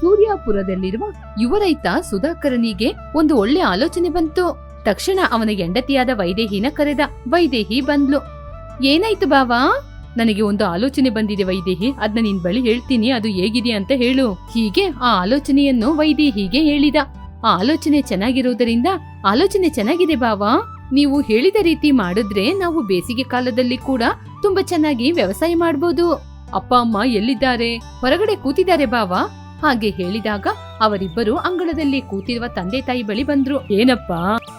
ಸೂರ್ಯಾಪುರದಲ್ಲಿರುವ ಯುವ ರೈತ ಸುಧಾಕರನಿಗೆ ಒಂದು ಒಳ್ಳೆ ಆಲೋಚನೆ ಬಂತು. ತಕ್ಷಣ ಅವನ ಹೆಂಡತಿಯಾದ ವೈದೇಹಿನ ಕರೆದ, ವೈದೇಹಿ ಬಂದ್ಲು. ಏನಾಯ್ತು ಬಾವಾ? ನನಗೆ ಒಂದು ಆಲೋಚನೆ ಬಂದಿದೆ ವೈದೇಹಿ. ಅದನ್ನ ನಿನ್ ಬಳಿ ಹೇಳ್ತೀನಿ. ಅದು ಹೇಗಿದೆ ಅಂತ ಹೇಳು. ಹೀಗೆ ಆ ಆಲೋಚನೆಯನ್ನು ವೈದೇಹಿಗೆ ಹೇಳಿದ. ಆ ಆಲೋಚನೆ ಚೆನ್ನಾಗಿರುವುದರಿಂದ ಆಲೋಚನೆ ಚೆನ್ನಾಗಿದೆ ಬಾವಾ. ನೀವು ಹೇಳಿದ ರೀತಿ ಮಾಡಿದ್ರೆ ನಾವು ಬೇಸಿಗೆ ಕಾಲದಲ್ಲಿ ಕೂಡ ತುಂಬಾ ಚೆನ್ನಾಗಿ ವ್ಯವಸಾಯ ಮಾಡಬಹುದು ಅಪ್ಪ, ಅಮ್ಮ ಎಲ್ಲಿದ್ದಾರೆ? ಹೊರಗಡೆ ಕೂತಿದ್ದಾರೆ ಬಾವಾ. ಹಾಗೆ ಹೇಳಿದಾಗ ಅವರಿಬ್ಬರು ಅಂಗಳದಲ್ಲಿ ಕೂತಿರುವ ತಂದೆ ತಾಯಿ ಬಳಿ ಬಂದ್ರು. ಏನಪ್ಪ?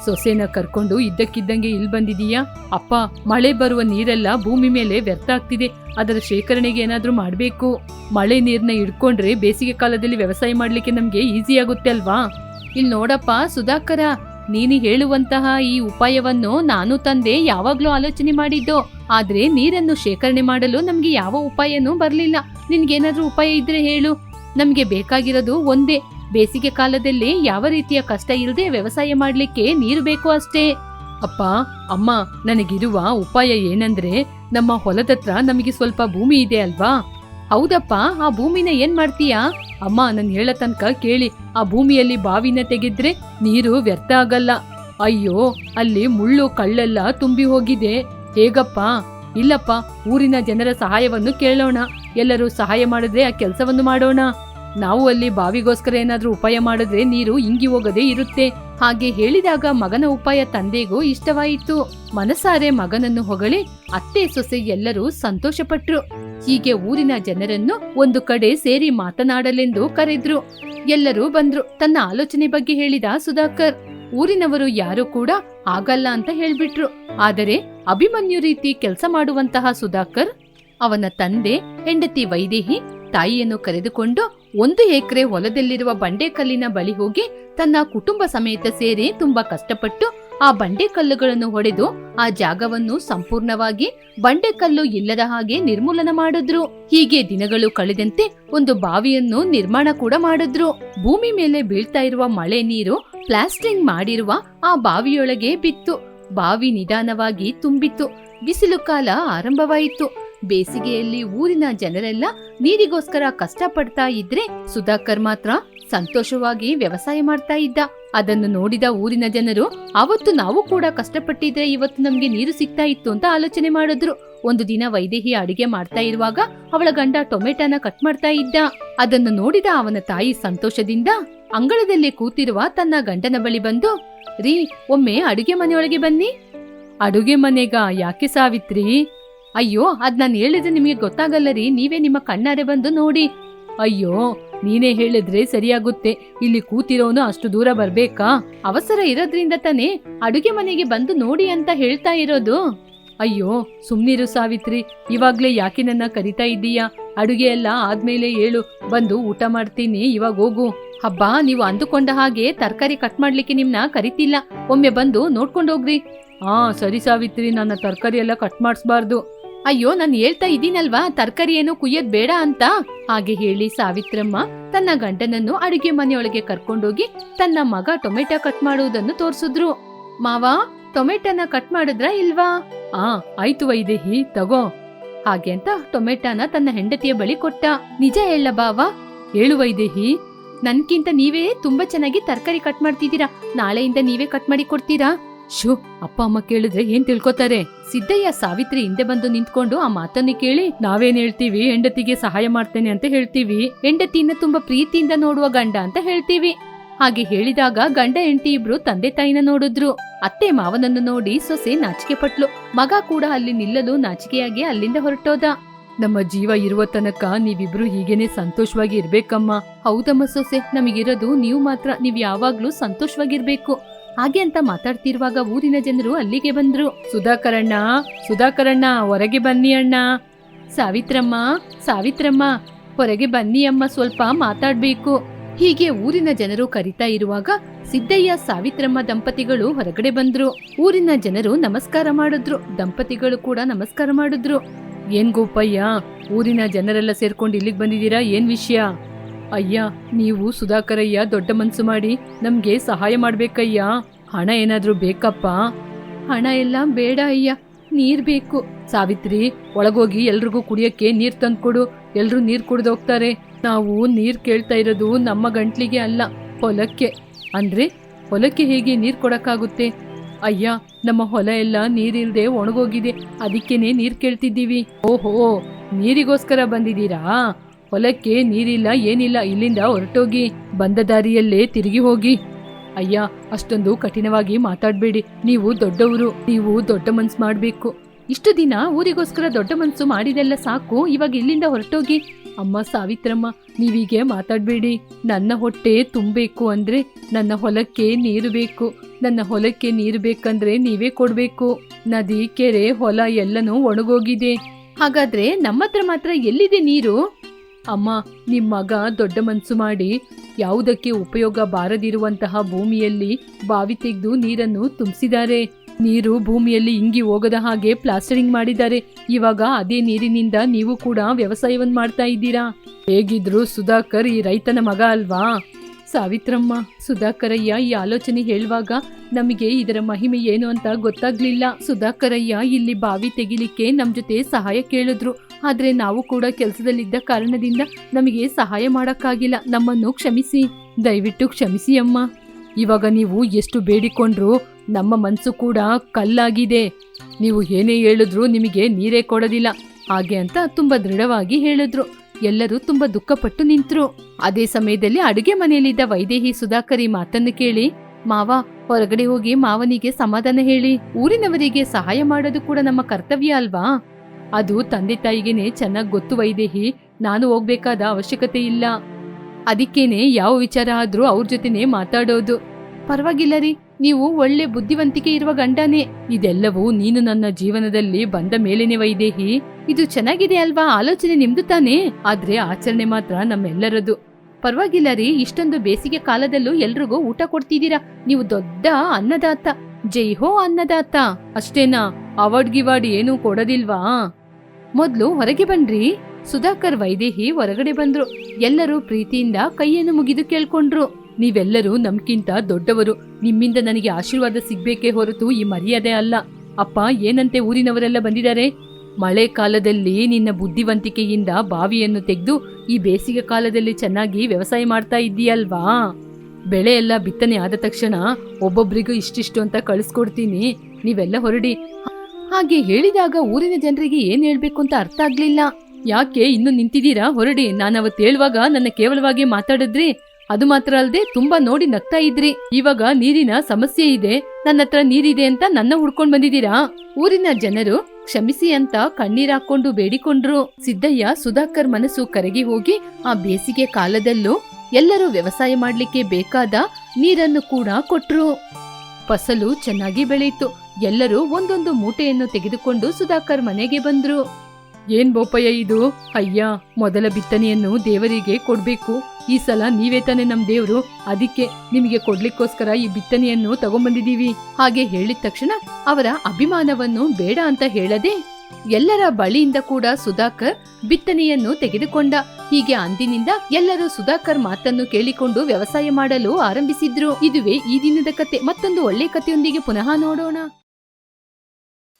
ಸೊಸೆನ ಕರ್ಕೊಂಡು ಇದ್ದಕ್ಕಿದ್ದಂಗೆ ಇಲ್ ಬಂದಿದೀಯಾ? ಅಪ್ಪ, ಮಳೆ ಬರುವ ನೀರೆಲ್ಲ ಭೂಮಿ ಮೇಲೆ ವ್ಯರ್ಥ ಆಗ್ತಿದೆ. ಅದರ ಶೇಖರಣೆಗೆ ಏನಾದ್ರೂ ಮಾಡ್ಬೇಕು. ಮಳೆ ನೀರ್ನ ಇಟ್ಕೊಂಡ್ರೆ ಬೇಸಿಗೆ ಕಾಲದಲ್ಲಿ ವ್ಯವಸಾಯ ಮಾಡ್ಲಿಕ್ಕೆ ನಮ್ಗೆ ಈಸಿ ಆಗುತ್ತೆ ಅಲ್ವಾ? ಇಲ್ ನೋಡಪ್ಪ, ಸುಧಾಕರ, ನೀನು ಹೇಳುವಂತಹ ಈ ಉಪಾಯವನ್ನು ನಾನು ತಂದೆ ಯಾವಾಗ್ಲೂ ಆಲೋಚನೆ ಮಾಡಿದ್ದು. ಆದ್ರೆ ನೀರನ್ನು ಶೇಖರಣೆ ಮಾಡಲು ನಮ್ಗೆ ಯಾವ ಉಪಾಯನೂ ಬರ್ಲಿಲ್ಲ. ನಿನ್ಗೇನಾದ್ರೂ ಉಪಾಯ ಇದ್ರೆ ಹೇಳು. ನಮ್ಗೆ ಬೇಕಾಗಿರೋದು ಒಂದೇ. ಬೇಸಿಗೆ ಕಾಲದಲ್ಲಿ ಯಾವ ರೀತಿಯ ಕಷ್ಟ ಇಲ್ಲದೆ ವ್ಯವಸಾಯ ಮಾಡಲಿಕ್ಕೆ ನೀರು ಬೇಕು ಅಷ್ಟೇ. ಅಪ್ಪ, ಅಮ್ಮ, ನನಗಿರುವ ಉಪಾಯ ಏನಂದ್ರೆ ನಮ್ಮ ಹೊಲದತ್ರ ನಮಗೆ ಸ್ವಲ್ಪ ಭೂಮಿ ಇದೆ ಅಲ್ವಾ? ಹೌದಪ್ಪ, ಆ ಭೂಮಿನ ಏನ್ ಮಾಡ್ತೀಯಾ? ಅಮ್ಮ ನನ್ ಹೇಳ ತನಕ ಕೇಳಿ, ಆ ಭೂಮಿಯಲ್ಲಿ ಬಾವಿನ ತೆಗೆದ್ರೆ ನೀರು ವ್ಯರ್ಥ ಆಗಲ್ಲ. ಅಯ್ಯೋ, ಅಲ್ಲಿ ಮುಳ್ಳು ಕಳ್ಳೆಲ್ಲ ತುಂಬಿ ಹೋಗಿದೆ. ಹೇಗಪ್ಪ? ಇಲ್ಲಪ್ಪ, ಊರಿನ ಜನರ ಸಹಾಯವನ್ನು ಕೇಳೋಣ. ಎಲ್ಲರೂ ಸಹಾಯ ಮಾಡಿದ್ರೆ ಆ ಕೆಲಸವನ್ನು ಮಾಡೋಣ. ನಾವು ಅಲ್ಲಿ ಬಾವಿಗೋಸ್ಕರ ಏನಾದ್ರೂ ಉಪಾಯ ಮಾಡಿದ್ರೆ ನೀರು ಇಂಗಿ ಹೋಗದೇ ಇರುತ್ತೆ. ಹಾಗೆ ಹೇಳಿದಾಗ ಮಗನ ಉಪಾಯ ತಂದೆಗೂ ಇಷ್ಟವಾಯಿತು. ಮನಸಾರೆ ಮಗನನ್ನು ಹೊಗಳಿ ಅತ್ತೆ ಸೊಸೆ ಎಲ್ಲರೂ ಸಂತೋಷಪಟ್ರು. ಹೀಗೆ ಊರಿನ ಜನರನ್ನು ಒಂದು ಕಡೆ ಸೇರಿ ಮಾತನಾಡಲೆಂದು ಕರೆದ್ರು. ಎಲ್ಲರೂ ಬಂದ್ರು. ತನ್ನ ಆಲೋಚನೆ ಬಗ್ಗೆ ಹೇಳಿದ ಸುಧಾಕರ್. ಊರಿನವರು ಯಾರು ಕೂಡ ಆಗಲ್ಲ ಅಂತ ಹೇಳ್ಬಿಟ್ರು. ಆದರೆ ಅಭಿಮನ್ಯು ರೀತಿ ಕೆಲಸ ಮಾಡುವಂತಹ ಸುಧಾಕರ್ ಅವನ ತಂದೆ, ಹೆಂಡತಿ ವೈದೇಹಿ ತಾಯಿಯನ್ನು ಕರೆದುಕೊಂಡು ಒಂದು ಎಕರೆ ಹೊಲದಲ್ಲಿರುವ ಬಂಡೆಕಲ್ಲಿನ ಬಳಿ ಹೋಗಿ ತನ್ನ ಕುಟುಂಬ ಸಮೇತ ಸೇರಿ ತುಂಬಾ ಕಷ್ಟಪಟ್ಟು ಆ ಬಂಡೆಕಲ್ಲುಗಳನ್ನು ಹೊಡೆದು ಆ ಜಾಗವನ್ನು ಸಂಪೂರ್ಣವಾಗಿ ಬಂಡೆಕಲ್ಲು ಇಲ್ಲದ ಹಾಗೆ ನಿರ್ಮೂಲನ ಮಾಡಿದ್ರು. ಹೀಗೆ ದಿನಗಳು ಕಳೆದಂತೆ ಒಂದು ಬಾವಿಯನ್ನು ನಿರ್ಮಾಣ ಕೂಡ ಮಾಡಿದ್ರು. ಭೂಮಿ ಮೇಲೆ ಬೀಳ್ತಾ ಇರುವ ಮಳೆ ನೀರು ಪ್ಲಾಸ್ಟರಿಂಗ್ ಮಾಡಿರುವ ಆ ಬಾವಿಯೊಳಗೆ ಬಿತ್ತು. ಬಾವಿ ನಿಧಾನವಾಗಿ ತುಂಬಿತ್ತು. ಬಿಸಿಲು ಕಾಲ ಆರಂಭವಾಯಿತು. ಬೇಸಿಗೆಯಲ್ಲಿ ಊರಿನ ಜನರೆಲ್ಲ ನೀರಿಗೋಸ್ಕರ ಕಷ್ಟಪಡ್ತಾ ಇದ್ರೆ ಸುಧಾಕರ್ ಮಾತ್ರ ಸಂತೋಷವಾಗಿ ವ್ಯವಸಾಯ ಮಾಡ್ತಾ ಇದ್ದ. ಅದನ್ನು ನೋಡಿದ ಊರಿನ ಜನರು, ಅವತ್ತು ನಾವು ಕೂಡ ಕಷ್ಟಪಟ್ಟಿದ್ರೆ ಇವತ್ತು ನಮ್ಗೆ ನೀರು ಸಿಗ್ತಾ ಇತ್ತು ಅಂತ ಆಲೋಚನೆ ಮಾಡಿದ್ರು. ಒಂದು ದಿನ ವೈದೇಹಿ ಅಡಿಗೆ ಮಾಡ್ತಾ ಇರುವಾಗ ಅವಳ ಗಂಡ ಟೊಮೆಟೊನ ಕಟ್ ಮಾಡ್ತಾ ಇದ್ದ. ಅದನ್ನು ನೋಡಿದ ಅವನ ತಾಯಿ ಸಂತೋಷದಿಂದ ಅಂಗಳದಲ್ಲಿ ಕೂತಿರುವ ತನ್ನ ಗಂಡನ ಬಳಿ ಬಂದು, ರೀ, ಒಮ್ಮೆ ಅಡುಗೆ ಮನೆಯೊಳಗೆ ಬನ್ನಿ. ಅಡುಗೆ ಮನೆಗ? ಯಾಕೆ ಸಾವಿತ್ರಿ? ಅಯ್ಯೋ, ಅದ್ ನಾನು ಹೇಳಿದ್ರೆ ನಿಮಗೆ ಗೊತ್ತಾಗಲ್ಲ ರೀ ನೀವೇ ನಿಮ್ಮ ಕಣ್ಣಾರೆ ಬಂದು ನೋಡಿ. ಅಯ್ಯೋ, ನೀನೇ ಹೇಳಿದ್ರೆ ಸರಿಯಾಗುತ್ತೆ. ಇಲ್ಲಿ ಕೂತಿರೋನು ಅಷ್ಟು ದೂರ ಬರ್ಬೇಕಾ? ಅವಸರ ಇರೋದ್ರಿಂದ ತಾನೇ ಅಡುಗೆ ಮನೆಗೆ ಬಂದು ನೋಡಿ ಅಂತ ಹೇಳ್ತಾ ಇರೋದು. ಅಯ್ಯೋ, ಸುಮ್ನಿರು ಸಾವಿತ್ರಿ. ಇವಾಗ್ಲೇ ಯಾಕೆ ನನ್ನ ಕರಿತಾ ಇದ್ದೀಯಾ? ಅಡುಗೆ ಎಲ್ಲ ಆದ್ಮೇಲೆ ಹೇಳು. ಬಂದು ಊಟ ಮಾಡ್ತೀನಿ, ಇವಾಗ ಹೋಗು. ಹಬ್ಬ, ನೀವು ಅಂದುಕೊಂಡ ಹಾಗೆ ತರಕಾರಿ ಕಟ್ ಮಾಡ್ಲಿಕ್ಕೆ ನಿಮ್ನ ಕರಿತಿಲ್ಲ. ಒಮ್ಮೆ ಬಂದು ನೋಡ್ಕೊಂಡು ಹೋಗ್ರಿ ಹಾ ಸರಿ ಸಾವಿತ್ರಿ. ನನ್ನ ತರಕಾರಿ ಎಲ್ಲ ಕಟ್ ಮಾಡಿಸ್ಬಾರ್ದು. ಅಯ್ಯೋ, ನಾನು ಹೇಳ್ತಾ ಇದ್ದೀನಲ್ವಾ? ತರಕಾರಿ ಏನು ಕುಯ್ಯದ್ ಬೇಡ ಅಂತ? ಹಾಗೆ ಹೇಳಿ ಸಾವಿತ್ರಮ್ಮ ತನ್ನ ಗಂಡನನ್ನು ಅಡುಗೆ ಮನೆಯೊಳಗೆ ಕರ್ಕೊಂಡೋಗಿ ತನ್ನ ಮಗ ಟೊಮೆಟೊ ಕಟ್ ಮಾಡುವುದನ್ನು ತೋರಿಸಿದ್ರು. ಮಾವ, ಟೊಮೆಟೊನ ಕಟ್ ಮಾಡಿದ್ರ ಇಲ್ವಾ? ಆ, ಆಯ್ತು ವೈದೇಹಿ ತಗೋ. ಹಾಗೆ ಅಂತ ಟೊಮೆಟೊನ ತನ್ನ ಹೆಂಡತಿಯ ಬಳಿ ಕೊಟ್ಟ. ನಿಜ ಹೇಳ ಬಾವ. ಹೇಳು ವೈದೇಹಿ ನನ್ಕಿಂತ ನೀವೇ ತುಂಬಾ ಚೆನ್ನಾಗಿ ತರಕಾರಿ ಕಟ್ ಮಾಡ್ತಿದ್ದೀರಾ. ನಾಳೆಯಿಂದ ನೀವೇ ಕಟ್ ಮಾಡಿ ಕೊಡ್ತೀರಾ? ಶೋ ಅಪ್ಪ, ಅಮ್ಮ ಕೇಳಿದ್ರೆ ಏನ್ ತಿಳ್ಕೊತಾರೆ? ಸಿದ್ದಯ್ಯ ಸಾವಿತ್ರಿ ಹಿಂದೆ ಬಂದು ನಿಂತ್ಕೊಂಡು ಆ ಮಾತನ್ನ ಕೇಳಿ, ನಾವೇನ್ ಹೇಳ್ತೀವಿ? ಹೆಂಡತಿಗೆ ಸಹಾಯ ಮಾಡ್ತೇನೆ ಅಂತ ಹೇಳ್ತೀವಿ. ಹೆಂಡತಿನ ತುಂಬಾ ಪ್ರೀತಿಯಿಂದ ನೋಡುವ ಗಂಡ ಅಂತ ಹೇಳ್ತೀವಿ. ಹಾಗೆ ಹೇಳಿದಾಗ ಗಂಡ, ಹೆಂಡತಿ ಇಬ್ರು ತಂದೆ, ತಾಯಿನ ನೋಡಿದ್ರು. ಅತ್ತೆ, ಮಾವನನ್ನು ನೋಡಿ ಸೊಸೆ ನಾಚಿಕೆ ಪಟ್ಲು. ಮಗ ಕೂಡ ಅಲ್ಲಿ ನಿಲ್ಲಲು ನಾಚಿಕೆಯಾಗಿ ಅಲ್ಲಿಂದ ಹೊರಟೋದ. ನಮ್ಮ ಜೀವ ಇರುವ ತನಕ ನೀವಿಬ್ರು ಹೀಗೇನೆ ಸಂತೋಷವಾಗಿ ಇರ್ಬೇಕಮ್ಮ. ಹೌದಮ್ಮ ಸೊಸೆ, ನಮಗಿರೋದು ನೀವು ಮಾತ್ರ. ನೀವ್ ಯಾವಾಗ್ಲೂ ಸಂತೋಷವಾಗಿರ್ಬೇಕು. ಹಾಗೆ ಅಂತ ಮಾತಾಡ್ತಿರುವಾಗ ಊರಿನ ಜನರು ಅಲ್ಲಿಗೆ ಬಂದ್ರು. ಸುಧಾಕರಣ್ಣ ಸುಧಾಕರಣ್ಣ, ಹೊರಗೆ ಬನ್ನಿ ಅಣ್ಣ. ಸಾವಿತ್ರಮ್ಮ ಸಾವಿತ್ರಮ್ಮ, ಹೊರಗೆ ಬನ್ನಿ ಅಮ್ಮ, ಸ್ವಲ್ಪ ಮಾತಾಡ್ಬೇಕು. ಹೀಗೆ ಊರಿನ ಜನರು ಕರಿತಾ ಇರುವಾಗ ಸಿದ್ದಯ್ಯ, ಸಾವಿತ್ರಮ್ಮ ದಂಪತಿಗಳು ಹೊರಗಡೆ ಬಂದ್ರು. ಊರಿನ ಜನರು ನಮಸ್ಕಾರ ಮಾಡಿದ್ರು. ದಂಪತಿಗಳು ಕೂಡ ನಮಸ್ಕಾರ ಮಾಡಿದ್ರು. ಏನ್ ಗೋಪಯ್ಯ, ಊರಿನ ಜನರೆಲ್ಲ ಸೇರ್ಕೊಂಡು ಇಲ್ಲಿಗೆ ಬಂದಿದ್ದೀರಾ? ಏನ್ ವಿಷಯ? ಅಯ್ಯ, ನೀವು ಸುಧಾಕರಯ್ಯ ದೊಡ್ಡ ಮನ್ಸು ಮಾಡಿ ನಮ್ಗೆ ಸಹಾಯ ಮಾಡ್ಬೇಕಯ್ಯ. ಹಣ ಏನಾದ್ರೂ ಬೇಕಪ್ಪ? ಹಣ ಎಲ್ಲ ಬೇಡ ಅಯ್ಯ, ನೀರ್ ಬೇಕು. ಸಾವಿತ್ರಿ, ಒಳಗೋಗಿ ಎಲ್ರಿಗೂ ಕುಡಿಯಕ್ಕೆ ನೀರ್ ತಂದ್ಕೊಡು. ಎಲ್ರು ನೀರ್ ಕುಡ್ದೋಗ್ತಾರೆ ನಾವು ನೀರ್ ಕೇಳ್ತಾ ಇರೋದು ನಮ್ಮ ಗಂಟ್ಲಿಗೆ ಅಲ್ಲ, ಹೊಲಕ್ಕೆ. ಅಂದ್ರೆ ಹೊಲಕ್ಕೆ ಹೇಗೆ ನೀರ್ ಕೊಡಕ್ಕಾಗುತ್ತೆ? ಅಯ್ಯ, ನಮ್ಮ ಹೊಲ ಎಲ್ಲ ನೀರಿಲ್ದೆ ಒಣಗೋಗಿದೆ, ಅದಕ್ಕೇನೆ ನೀರ್ ಕೇಳ್ತಿದ್ದೀವಿ. ಓಹೋ, ನೀರಿಗೋಸ್ಕರ ಬಂದಿದ್ದೀರಾ? ಹೊಲಕ್ಕೆ ನೀರಿಲ್ಲ, ಏನಿಲ್ಲ, ಇಲ್ಲಿಂದ ಹೊರಟೋಗಿ ಬಂದ ದಾರಿಯಲ್ಲೇ ತಿರುಗಿ ಹೋಗಿ. ಅಯ್ಯ, ಅಷ್ಟೊಂದು ಕಠಿಣವಾಗಿ ಮಾತಾಡ್ಬೇಡಿ. ನೀವು ದೊಡ್ಡವರು, ನೀವು ದೊಡ್ಡ ಮನ್ಸು ಮಾಡ್ಬೇಕು. ಇಷ್ಟು ದಿನ ಊರಿಗೋಸ್ಕರ ದೊಡ್ಡ ಮನ್ಸು ಮಾಡಿದೆಲ್ಲ ಸಾಕು, ಇವಾಗ ಇಲ್ಲಿಂದ ಹೊರಟೋಗಿ? ಅಮ್ಮ ಸಾವಿತ್ರಮ್ಮ, ನೀವೀಗೆ ಮಾತಾಡ್ಬೇಡಿ. ನನ್ನ ಹೊಟ್ಟೆ ತುಂಬಬೇಕು ಅಂದ್ರೆ ನನ್ನ ಹೊಲಕ್ಕೆ ನೀರು ಬೇಕು. ನನ್ನ ಹೊಲಕ್ಕೆ ನೀರು ಬೇಕಂದ್ರೆ ನೀವೇ ಕೊಡ್ಬೇಕು. ನದಿ, ಕೆರೆ, ಹೊಲ ಎಲ್ಲನೂ ಒಣಗೋಗಿದೆ. ಹಾಗಾದ್ರೆ ನಮ್ಮ ಹತ್ರ ಮಾತ್ರ ಎಲ್ಲಿದೆ ನೀರು? ಅಮ್ಮ, ನಿಮ್ ಮಗ ದೊಡ್ಡ ಮನಸ್ಸು ಮಾಡಿ ಯಾವುದಕ್ಕೆ ಉಪಯೋಗ ಬಾರದಿರುವಂತಹ ಭೂಮಿಯಲ್ಲಿ ಬಾವಿ ತೆಗೆದು ನೀರನ್ನು ತುಂಬಿಸಿದ್ದಾರೆ. ನೀರು ಭೂಮಿಯಲ್ಲಿ ಇಂಗಿ ಹೋಗದ ಹಾಗೆ ಪ್ಲಾಸ್ಟರಿಂಗ್ ಮಾಡಿದ್ದಾರೆ. ಇವಾಗ ಅದೇ ನೀರಿನಿಂದ ನೀವು ಕೂಡ ವ್ಯವಸಾಯವನ್ನು ಮಾಡ್ತಾ ಇದ್ದೀರಾ? ಹೇಗಿದ್ರು ಸುಧಾಕರ್ ಈ ರೈತನ ಮಗ ಅಲ್ವಾ? ಸಾವಿತ್ರಮ್ಮ, ಸುಧಾಕರಯ್ಯ ಈ ಆಲೋಚನೆ ಹೇಳುವಾಗ ನಮಗೆ ಇದರ ಮಹಿಮೆ ಏನು ಅಂತ ಗೊತ್ತಾಗ್ಲಿಲ್ಲ. ಸುಧಾಕರಯ್ಯ ಇಲ್ಲಿ ಬಾವಿ ತೆಗಿಲಿಕ್ಕೆ ನಮ್ ಜೊತೆ ಸಹಾಯ ಕೇಳಿದ್ರು. ಆದ್ರೆ ನಾವು ಕೂಡ ಕೆಲಸದಲ್ಲಿದ್ದ ಕಾರಣದಿಂದ ನಮಗೆ ಸಹಾಯ ಮಾಡಕ್ಕಾಗಿಲ್ಲ. ನಮ್ಮನ್ನು ಕ್ಷಮಿಸಿ. ದಯವಿಟ್ಟು ಕ್ಷಮಿಸಿ ಅಮ್ಮ. ಇವಾಗ ನೀವು ಎಷ್ಟು ಬೇಡಿಕೊಂಡ್ರು ನಮ್ಮ ಮನಸ್ಸು ಕೂಡ ಕಲ್ಲಾಗಿದೆ. ನೀವು ಏನೇ ಹೇಳಿದ್ರು ನಿಮಗೆ ನೀರೇ ಕೊಡೋದಿಲ್ಲ. ಹಾಗೆ ಅಂತ ತುಂಬಾ ದೃಢವಾಗಿ ಹೇಳಿದ್ರು. ಎಲ್ಲರೂ ತುಂಬಾ ದುಃಖಪಟ್ಟು ನಿಂತರು. ಅದೇ ಸಮಯದಲ್ಲಿ ಅಡುಗೆ ಮನೆಯಲ್ಲಿದ್ದ ವೈದೇಹಿ ಸುಧಾಕರಿ ಮಾತನ್ನು ಕೇಳಿ, ಮಾವ, ಹೊರಗಡೆ ಹೋಗಿ ಮಾವನಿಗೆ ಸಮಾಧಾನ ಹೇಳಿ. ಊರಿನವರಿಗೆ ಸಹಾಯ ಮಾಡೋದು ಕೂಡ ನಮ್ಮ ಕರ್ತವ್ಯ ಅಲ್ವಾ? ಅದು ತಂದೆ ತಾಯಿಗೇನೆ ಚೆನ್ನಾಗಿ ಗೊತ್ತು ವೈದೇಹಿ, ನಾನು ಹೋಗ್ಬೇಕಾದ ಅವಶ್ಯಕತೆ ಇಲ್ಲ. ಅದಕ್ಕೇನೆ ಯಾವ ವಿಚಾರ ಆದ್ರೂ ಅವ್ರ ಜೊತೆನೆ ಮಾತಾಡೋದು. ಪರವಾಗಿಲ್ಲ ರೀ, ನೀವು ಒಳ್ಳೆ ಬುದ್ಧಿವಂತಿಕೆ ಇರುವ ಗಂಡನೇ. ಇದೆಲ್ಲವೂ ನೀನು ನನ್ನ ಜೀವನದಲ್ಲಿ ಬಂದ ಮೇಲೇನೆ ವೈದೇಹಿ. ಇದು ಚೆನ್ನಾಗಿದೆ ಅಲ್ವಾ? ಆಲೋಚನೆ ನಿಮ್ದು ತಾನೇ. ಆದ್ರೆ ಆಚರಣೆ ಮಾತ್ರ ನಮ್ಮೆಲ್ಲರದು. ಪರವಾಗಿಲ್ಲ ರೀ, ಇಷ್ಟೊಂದು ಬೇಸಿಗೆ ಕಾಲದಲ್ಲೂ ಎಲ್ರಿಗೂ ಊಟ ಕೊಡ್ತಿದ್ದೀರಾ? ನೀವು ದೊಡ್ಡ ಅನ್ನದಾತ. ಜೈ ಹೋ ಅನ್ನದಾತ. ಅಷ್ಟೇನಾ? ಅವಾರ್ಡ್ ಗಿವಾರ್ಡ್ ಏನೂ ಕೊಡೋದಿಲ್ವಾ? ಮೊದ್ಲು ಹೊರಗೆ ಬನ್ರಿ. ಸುಧಾಕರ್ ವೈದೇಹಿ ಹೊರಗಡೆ ಬಂದ್ರು. ಎಲ್ಲರೂ ಪ್ರೀತಿಯಿಂದ ಕೈಯನ್ನು ಮುಗಿದು ಕೇಳ್ಕೊಂಡ್ರು. ನೀವೆಲ್ಲರೂ ನಮ್ಕಿಂತ ದೊಡ್ಡವರು. ನಿಮ್ಮಿಂದ ನನಗೆ ಆಶೀರ್ವಾದ ಸಿಗ್ಬೇಕೇ ಹೊರತು ಈ ಮರ್ಯಾದೆ ಅಲ್ಲ. ಅಪ್ಪ, ಏನಂತೆ ಊರಿನವರೆಲ್ಲ ಬಂದಿದ್ದಾರೆ? ಮಳೆ ಕಾಲದಲ್ಲಿ ನಿನ್ನ ಬುದ್ಧಿವಂತಿಕೆಯಿಂದ ಬಾವಿಯನ್ನು ತೆಗೆದು ಈ ಬೇಸಿಗೆ ಕಾಲದಲ್ಲಿ ಚೆನ್ನಾಗಿ ವ್ಯವಸಾಯ ಮಾಡ್ತಾ ಇದ್ದೀಯಲ್ವಾ? ಬೆಳೆ ಎಲ್ಲ ಬಿತ್ತನೆ ಆದ ತಕ್ಷಣ ಒಬ್ಬೊಬ್ರಿಗೂ ಇಷ್ಟಿಷ್ಟು ಅಂತ ಕಳಿಸ್ಕೊಡ್ತೀನಿ. ನೀವೆಲ್ಲ ಹೊರಡಿ. ಹಾಗೆ ಹೇಳಿದಾಗ ಊರಿನ ಜನರಿಗೆ ಏನ್ ಹೇಳ್ಬೇಕು ಅಂತ ಅರ್ಥ ಆಗ್ಲಿಲ್ಲ. ಯಾಕೆ ಇನ್ನು ನಿಂತಿದ್ದೀರಾ ಹೊರಡಿ? ನಾನು ಅವತ್ತು ಹೇಳುವಾಗ ನನ್ನ ಕೇವಲವಾಗಿ ಮಾತಾಡಿದ್ರಿ ಅದು ಮಾತ್ರ ಅಲ್ಲದೆ ತುಂಬಾ ನೋಡಿ ನಗ್ತಾ ಇದ್ರಿ. ಇವಾಗ ನೀರಿನ ಸಮಸ್ಯೆ ಇದೆ. ನನ್ನ ಹತ್ರ ನೀರಿದೆ ಅಂತ ನನ್ನ ಹುಡ್ಕೊಂಡ್ ಬಂದಿದ್ದೀರಾ? ಊರಿನ ಜನರು ಕ್ಷಮಿಸಿ ಅಂತ ಕಣ್ಣೀರ್ ಹಾಕೊಂಡು ಬೇಡಿಕೊಂಡ್ರು. ಸಿದ್ದಯ್ಯ, ಸುಧಾಕರ್ ಮನಸ್ಸು ಕರಗಿ ಹೋಗಿ ಆ ಬೇಸಿಗೆ ಕಾಲದಲ್ಲೂ ಎಲ್ಲರೂ ವ್ಯವಸಾಯ ಮಾಡ್ಲಿಕ್ಕೆ ಬೇಕಾದ ನೀರನ್ನು ಕೂಡ ಕೊಟ್ರು. ಫಸಲು ಚೆನ್ನಾಗಿ ಬೆಳೆಯಿತು ಎಲ್ಲರೂ ಒಂದೊಂದು ಮೂಟೆಯನ್ನು ತೆಗೆದುಕೊಂಡು ಸುಧಾಕರ್ ಮನೆಗೆ ಬಂದ್ರು. ಏನ್ ಬೋಪಯ್ಯ ಇದು? ಅಯ್ಯ, ಮೊದಲ ಬಿತ್ತನೆಯನ್ನು ದೇವರಿಗೆ ಕೊಡ್ಬೇಕು. ಈ ಸಲ ನೀವೇ ತಾನೆ ನಮ್ ದೇವ್ರು. ಅದಕ್ಕೆ ನಿಮಗೆ ಕೊಡ್ಲಿಕ್ಕೋಸ್ಕರ ಈ ಬಿತ್ತನೆಯನ್ನು ತಗೊಂಬಂದಿದೀವಿ. ಹಾಗೆ ಹೇಳಿದ ತಕ್ಷಣ ಅವರ ಅಭಿಮಾನವನ್ನು ಬೇಡ ಅಂತ ಹೇಳದೆ ಎಲ್ಲರ ಬಳಿಯಿಂದ ಕೂಡ ಸುಧಾಕರ್ ಬಿತ್ತನೆಯನ್ನು ತೆಗೆದುಕೊಂಡ. ಹೀಗೆ ಅಂದಿನಿಂದ ಎಲ್ಲರೂ ಸುಧಾಕರ್ ಮಾತನ್ನು ಕೇಳಿಕೊಂಡು ವ್ಯವಸಾಯ ಮಾಡಲು ಆರಂಭಿಸಿದ್ರು. ಇದುವೇ ಈ ದಿನದ ಕತೆ. ಮತ್ತೊಂದು ಒಳ್ಳೆ ಕಥೆಯೊಂದಿಗೆ ಪುನಃ ನೋಡೋಣ.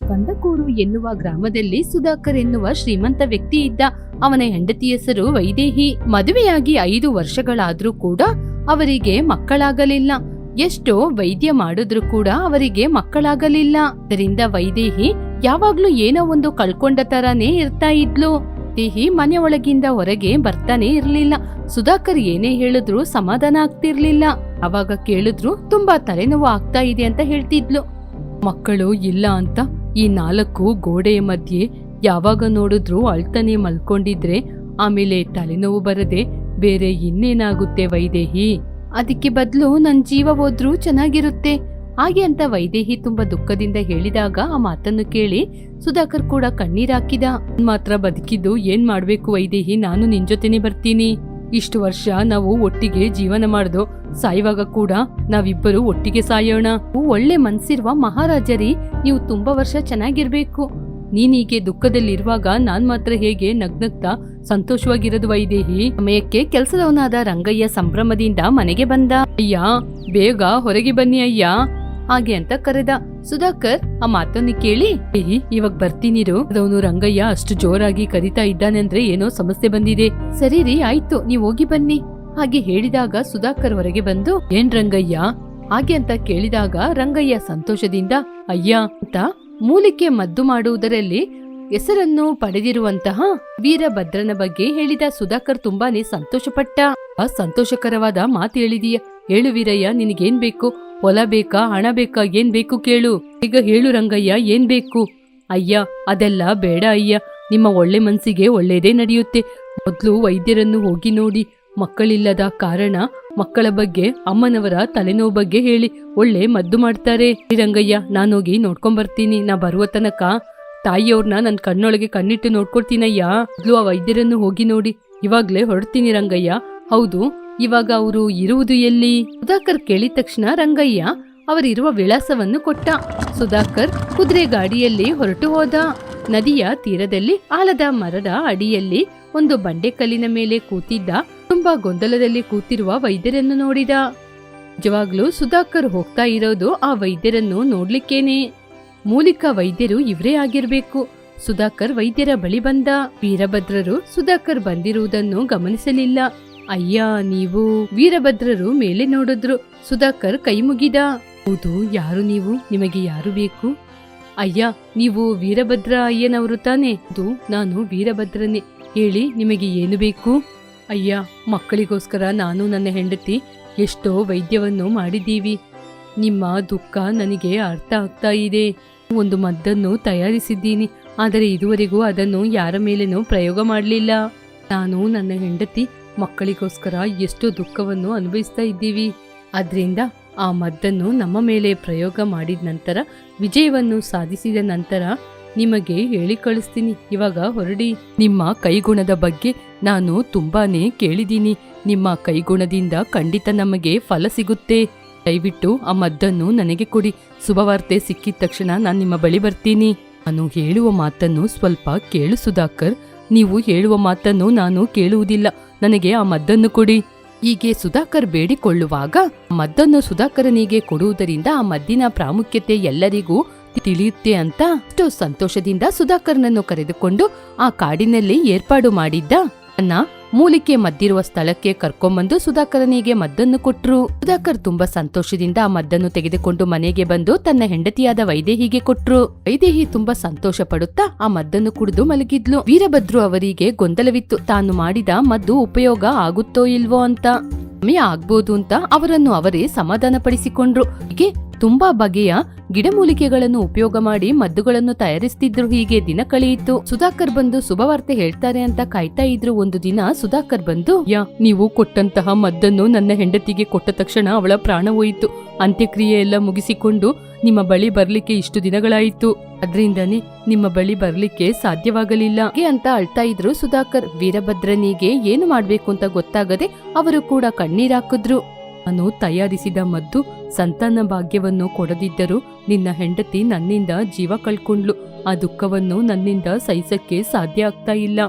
ಕಂದಕೂರು ಎನ್ನುವ ಗ್ರಾಮದಲ್ಲಿ ಸುಧಾಕರ್ ಎನ್ನುವ ಶ್ರೀಮಂತ ವ್ಯಕ್ತಿ ಇದ್ದ ಅವನ ಹೆಂಡತಿ ಹೆಸರು ವೈದೇಹಿ. ಮದುವೆಯಾಗಿ ಐದು ವರ್ಷಗಳಾದ್ರೂ ಕೂಡ ಅವರಿಗೆ ಮಕ್ಕಳಾಗಲಿಲ್ಲ. ಎಷ್ಟೋ ವೈದ್ಯ ಮಾಡಿದ್ರು ಕೂಡ ಅವರಿಗೆ ಮಕ್ಕಳಾಗಲಿಲ್ಲ. ಅದರಿಂದ ವೈದೇಹಿ ಯಾವಾಗ್ಲೂ ಏನೋ ಒಂದು ಕಳ್ಕೊಂಡ ತರಾನೇ ಇರ್ತಾ ಇದ್ಲು. ದೇಹಿ ಮನೆ ಒಳಗಿಂದ ಹೊರಗೆ ಬರ್ತಾನೆ ಇರ್ಲಿಲ್ಲ. ಸುಧಾಕರ್ ಏನೇ ಹೇಳಿದ್ರು ಸಮಾಧಾನ ಆಗ್ತಿರ್ಲಿಲ್ಲ. ಅವಾಗ ಕೇಳಿದ್ರು ತುಂಬಾ ತಲೆನೋವು ಆಗ್ತಾ ಇದೆ ಅಂತ ಹೇಳ್ತಿದ್ಲು. ಮಕ್ಕಳು ಇಲ್ಲ ಅಂತ ಈ ನಾಲ್ಕು ಗೋಡೆಯ ಮಧ್ಯೆ ಯಾವಾಗ ನೋಡಿದ್ರೂ ಅಳ್ತನೆ ಮಲ್ಕೊಂಡಿದ್ರೆ ಆಮೇಲೆ ತಲೆನೋವು ಬರದೆ ಬೇರೆ ಇನ್ನೇನಾಗುತ್ತೆ ವೈದೇಹಿ? ಅದಕ್ಕೆ ಬದಲು ನನ್ನ ಜೀವ ಹೋದ್ರೂ ಚೆನ್ನಾಗಿರುತ್ತೆ. ಹಾಗೆ ಅಂತ ವೈದೇಹಿ ತುಂಬಾ ದುಃಖದಿಂದ ಹೇಳಿದಾಗ ಆ ಮಾತನ್ನು ಕೇಳಿ ಸುಧಾಕರ್ ಕೂಡ ಕಣ್ಣೀರಾಕಿದ "ನಾನ್ ಮಾತ್ರ ಬದುಕಿದ್ದು ಏನ್ ಮಾಡ್ಬೇಕು ವೈದೇಹಿ? ನಾನು ನಿನ್ ಜೊತೆನೆ ಬರ್ತೀನಿ. ಇಷ್ಟು ವರ್ಷ ನಾವು ಒಟ್ಟಿಗೆ ಜೀವನ ಮಾಡ್ದು ಸಾಯುವಾಗ ಕೂಡ ನಾವಿಬ್ಬರು ಒಟ್ಟಿಗೆ ಸಾಯೋಣ. ಒಳ್ಳೆ ಮನ್ಸಿರುವ ಮಹಾರಾಜರಿ, ನೀವು ತುಂಬಾ ವರ್ಷ ಚೆನ್ನಾಗಿರ್ಬೇಕು. ನೀನೀಗೆ ದುಃಖದಲ್ಲಿರುವಾಗ ನಾನ್ ಮಾತ್ರ ಹೇಗೆ ನಗ್ನಗ್ತಾ ಸಂತೋಷವಾಗಿರೋದು ವೈದೇಹಿ? ಸಮಯಕ್ಕೆ ಕೆಲಸದವನಾದ ರಂಗಯ್ಯ ಸಂಭ್ರಮದಿಂದ ಮನೆಗೆ ಬಂದ. ಅಯ್ಯ, ಬೇಗ ಹೊರಗೆ ಬನ್ನಿ ಅಯ್ಯ. ಹಾಗೆ ಅಂತ ಕರೆದ. ಸುಧಾಕರ್ ಆ ಮಾತನ್ನ ಕೇಳಿ "ಏ, ಇವಾಗ ಬರ್ತೀನಿರು. ಅದವನು ರಂಗಯ್ಯ ಅಷ್ಟು ಜೋರಾಗಿ ಕರಿತಾ ಇದ್ದಾನೆ ಅಂದ್ರೆ ಏನೋ ಸಮಸ್ಯೆ ಬಂದಿದೆ. ಸರಿ ರೀ ಆಯ್ತು ನೀವ್ ಹೋಗಿ ಬನ್ನಿ. ಹಾಗೆ ಹೇಳಿದಾಗ ಸುಧಾಕರ್ ಹೊರಗೆ ಬಂದು ಏನ್ ರಂಗಯ್ಯ? ಹಾಗೆ ಅಂತ ಕೇಳಿದಾಗ ರಂಗಯ್ಯ ಸಂತೋಷದಿಂದ ಅಯ್ಯ ಅಂತ ಮೂಲಿಕೆ ಮದ್ದು ಮಾಡುವುದರಲ್ಲಿ ಹೆಸರನ್ನು ಪಡೆದಿರುವಂತಹ ವೀರಭದ್ರನ ಬಗ್ಗೆ ಹೇಳಿದ ಸುಧಾಕರ್ ತುಂಬಾನೇ ಸಂತೋಷಪಟ್ಟ. ಸಂತೋಷಕರವಾದ ಮಾತು ಹೇಳಿದೀಯ. ಹೇಳು ವೀರಯ್ಯ ನಿನಗೇನ್ ಬೇಕು? ಹೊಲ ಬೇಕಾ, ಹಣ ಬೇಕಾ, ಏನ್ ಬೇಕು ಕೇಳು. ಈಗ ಹೇಳು ರಂಗಯ್ಯ, ಏನ್ ಬೇಕು? ಅಯ್ಯ, ಅದೆಲ್ಲ ಬೇಡ ಅಯ್ಯ. ನಿಮ್ಮ ಒಳ್ಳೆ ಮನಸ್ಸಿಗೆ ಒಳ್ಳೇದೇ ನಡೆಯುತ್ತೆ. ಮೊದ್ಲು ವೈದ್ಯರನ್ನು ಹೋಗಿ ನೋಡಿ. ಮಕ್ಕಳಿಲ್ಲದ ಕಾರಣ ಮಕ್ಕಳ ಬಗ್ಗೆ, ಅಮ್ಮನವರ ತಲೆನೋವು ಬಗ್ಗೆ ಹೇಳಿ. ಒಳ್ಳೆ ಮದ್ದು ಮಾಡ್ತಾರೆ. ರಂಗಯ್ಯ ನಾನೋಗಿ ನೋಡ್ಕೊಂಬರ್ತೀನಿ. ನಾ ಬರುವ ತನಕ ತಾಯಿಯವ್ರನ್ನ ನನ್ನ ಕಣ್ಣೊಳಗೆ ಕಣ್ಣಿಟ್ಟು ನೋಡ್ಕೊಡ್ತೀನಯ್ಯ. ಮೊದ್ಲು ಆ ವೈದ್ಯರನ್ನು ಹೋಗಿ ನೋಡಿ. ಇವಾಗ್ಲೇ ಹೊರಡ್ತೀನಿ ರಂಗಯ್ಯ. ಹೌದು ಇವಾಗ ಅವರು ಇರುವುದು ಎಲ್ಲಿ? ಸುಧಾಕರ್ ಕೇಳಿದ ತಕ್ಷಣ ರಂಗಯ್ಯ ಅವರಿರುವ ವಿಳಾಸವನ್ನು ಕೊಟ್ಟ. ಸುಧಾಕರ್ ಕುದುರೆ ಗಾಡಿಯಲ್ಲಿ ಹೊರಟು ಹೋದ. ನದಿಯ ತೀರದಲ್ಲಿ ಆಲದ ಮರದ ಅಡಿಯಲ್ಲಿ ಒಂದು ಬಂಡೆಕಲ್ಲಿನ ಮೇಲೆ ಕೂತಿದ್ದ, ತುಂಬಾ ಗೊಂದಲದಲ್ಲಿ ಕೂತಿರುವ ವೈದ್ಯರನ್ನು ನೋಡಿದ. ನಿಜವಾಗ್ಲೂ ಸುಧಾಕರ್ ಹೋಗ್ತಾ ಇರೋದು ಆ ವೈದ್ಯರನ್ನು ನೋಡ್ಲಿಕ್ಕೇನೆ. ಮೂಲಿಕ ವೈದ್ಯರು ಇವರೇ ಆಗಿರ್ಬೇಕು. ಸುಧಾಕರ್ ವೈದ್ಯರ ಬಳಿ ಬಂದ. ವೀರಭದ್ರರು ಸುಧಾಕರ್ ಬಂದಿರುವುದನ್ನು ಗಮನಿಸಲಿಲ್ಲ. ಅಯ್ಯ, ನೀವು ವೀರಭದ್ರರು ಮೇಲೆ ನೋಡಿದ್ರು. ಸುಧಾಕರ್ ಕೈ ಮುಗಿದ. ಹೌದು, ಯಾರು ನೀವು? ನಿಮಗೆ ಯಾರು ಬೇಕು? ಅಯ್ಯ, ನೀವು ವೀರಭದ್ರ ಅಯ್ಯನವರು ತಾನೆ? ಅದು ನಾನು ವೀರಭದ್ರನೇ. ಹೇಳಿ, ನಿಮಗೆ ಏನು ಬೇಕು? ಅಯ್ಯ, ಮಕ್ಕಳಿಗೋಸ್ಕರ ನಾನು ನನ್ನ ಹೆಂಡತಿ, ಎಷ್ಟೋ ವೈದ್ಯವನ್ನು ಮಾಡಿದ್ದೀವಿ. ನಿಮ್ಮ ದುಃಖ ನನಗೆ ಅರ್ಥ ಆಗ್ತಾ ಇದೆ. ಒಂದು ಮದ್ದನ್ನು ತಯಾರಿಸಿದ್ದೀನಿ. ಆದರೆ ಇದುವರೆಗೂ ಅದನ್ನು ಯಾರ ಮೇಲೇನೂ ಪ್ರಯೋಗ ಮಾಡಲಿಲ್ಲ. ನಾನು ನನ್ನ ಹೆಂಡತಿ ಮಕ್ಕಳಿಗೋಸ್ಕರ ಎಷ್ಟು ದುಃಖವನ್ನು ಅನುಭವಿಸ್ತಾ ಇದ್ದೀವಿ. ಅದರಿಂದ ಆ ಮದ್ದನ್ನು ನಮ್ಮ ಮೇಲೆ ಪ್ರಯೋಗ ಮಾಡಿದ ನಂತರ, ವಿಜಯವನ್ನು ಸಾಧಿಸಿದ ನಂತರ ನಿಮಗೆ ಹೇಳಿ ಕಳಿಸ್ತೀನಿ. ಇವಾಗ ಹೊರಡಿ. ನಿಮ್ಮ ಕೈಗುಣದ ಬಗ್ಗೆ ನಾನು ತುಂಬಾನೇ ಕೇಳಿದ್ದೀನಿ. ನಿಮ್ಮ ಕೈಗುಣದಿಂದ ಖಂಡಿತ ನಮಗೆ ಫಲ ಸಿಗುತ್ತೆ. ದಯವಿಟ್ಟು ಆ ಮದ್ದನ್ನು ನನಗೆ ಕೊಡಿ. ಶುಭವಾರ್ತೆ ಸಿಕ್ಕಿದ ತಕ್ಷಣ ನಾನು ನಿಮ್ಮ ಬಳಿ ಬರ್ತೀನಿ. ನಾನು ಹೇಳುವ ಮಾತನ್ನು ಸ್ವಲ್ಪ ಕೇಳು ಸುಧಾಕರ್. ನೀವು ಹೇಳುವ ಮಾತನ್ನು ನಾನು ಕೇಳುವುದಿಲ್ಲ. ನನಗೆ ಆ ಮದ್ದನ್ನು ಕೊಡಿ. ಹೀಗೆ ಸುಧಾಕರ್ ಬೇಡಿಕೊಳ್ಳುವಾಗ ಮದ್ದನ್ನು ಸುಧಾಕರನಿಗೆ ಕೊಡುವುದರಿಂದ ಆ ಮದ್ದಿನ ಪ್ರಾಮುಖ್ಯತೆ ಎಲ್ಲರಿಗೂ ತಿಳಿಯುತ್ತೆ ಅಂತ ಅಷ್ಟು ಸಂತೋಷದಿಂದ ಸುಧಾಕರ್ನನ್ನು ಕರೆದುಕೊಂಡು ಆ ಕಾಡಿನಲ್ಲಿ ಏರ್ಪಾಡು ಮಾಡಿದ್ದ ಅನ್ನ ಮೂಲಿಕೆ ಮದ್ದಿರುವ ಸ್ಥಳಕ್ಕೆ ಕರ್ಕೊಂಬಂದು ಸುಧಾಕರನಿಗೆ ಮದ್ದನ್ನು ಕೊಟ್ರು. ಸುಧಾಕರ್ ತುಂಬಾ ಸಂತೋಷದಿಂದ ಆ ಮದ್ದನ್ನು ತೆಗೆದುಕೊಂಡು ಮನೆಗೆ ಬಂದು ತನ್ನ ಹೆಂಡತಿಯಾದ ವೈದೇಹಿಗೆ ಕೊಟ್ರು. ವೈದೇಹಿ ತುಂಬಾ ಸಂತೋಷ ಪಡುತ್ತಾ ಆ ಮದ್ದನ್ನು ಕುಡಿದು ಮಲಗಿದ್ಲು. ವೀರಭದ್ರು ಅವರಿಗೆ ಗೊಂದಲವಿತ್ತು. ತಾನು ಮಾಡಿದ ಮದ್ದು ಉಪಯೋಗ ಆಗುತ್ತೋ ಇಲ್ವೋ ಅಂತ. ಸಮಯ ಆಗ್ಬೋದು ಅಂತ ಅವರನ್ನು ಅವರೇ ಸಮಾಧಾನ ಪಡಿಸಿಕೊಂಡ್ರು ಹೀಗೆ ತುಂಬಾ ಬಗೆಯ ಗಿಡಮೂಲಿಕೆಗಳನ್ನು ಉಪಯೋಗ ಮಾಡಿ ಮದ್ದುಗಳನ್ನು ತಯಾರಿಸ್ತಿದ್ರು ಹೀಗೆ ದಿನ ಕಳೆಯಿತು. ಸುಧಾಕರ್ ಬಂದು ಶುಭವಾರ್ತೆ ಹೇಳ್ತಾರೆ ಅಂತ ಕಾಯ್ತಾ ಇದ್ರು ಒಂದು ದಿನ ಸುಧಾಕರ್ ಬಂದು, ಯಾ, ನೀವು ಕೊಟ್ಟಂತಹ ಮದ್ದನ್ನು ನನ್ನ ಹೆಂಡತಿಗೆ ಕೊಟ್ಟ ತಕ್ಷಣ ಅವಳ ಪ್ರಾಣ ಹೋಯಿತು. ಅಂತ್ಯಕ್ರಿಯೆ ಎಲ್ಲ ಮುಗಿಸಿಕೊಂಡು ನಿಮ್ಮ ಬಳಿ ಬರ್ಲಿಕ್ಕೆ ಇಷ್ಟು ದಿನಗಳಾಯಿತು. ಅದ್ರಿಂದಾನೇ ನಿಮ್ಮ ಬಳಿ ಬರ್ಲಿಕ್ಕೆ ಸಾಧ್ಯವಾಗಲಿಲ್ಲ. ಅಂತ ಅಳ್ತಾ ಇದ್ರು ಸುಧಾಕರ್. ವೀರಭದ್ರನಿಗೆ ಏನು ಮಾಡ್ಬೇಕು ಅಂತ ಗೊತ್ತಾಗದೆ ಅವರು ಕೂಡ ಕಣ್ಣೀರಾಕಿದ್ರು ನಾನು ತಯಾರಿಸಿದ ಮದ್ದು ಸಂತಾನ ಭಾಗ್ಯವನ್ನು ಕೊಡದಿದ್ದರೂ ನಿನ್ನ ಹೆಂಡತಿ ನನ್ನಿಂದ ಜೀವ ಕಳ್ಕೊಂಡ್ಲು ಆ ದುಃಖವನ್ನು ನನ್ನಿಂದ ಸಹಿಸಕ್ಕೆ ಸಾಧ್ಯ ಆಗ್ತಾ ಇಲ್ಲ.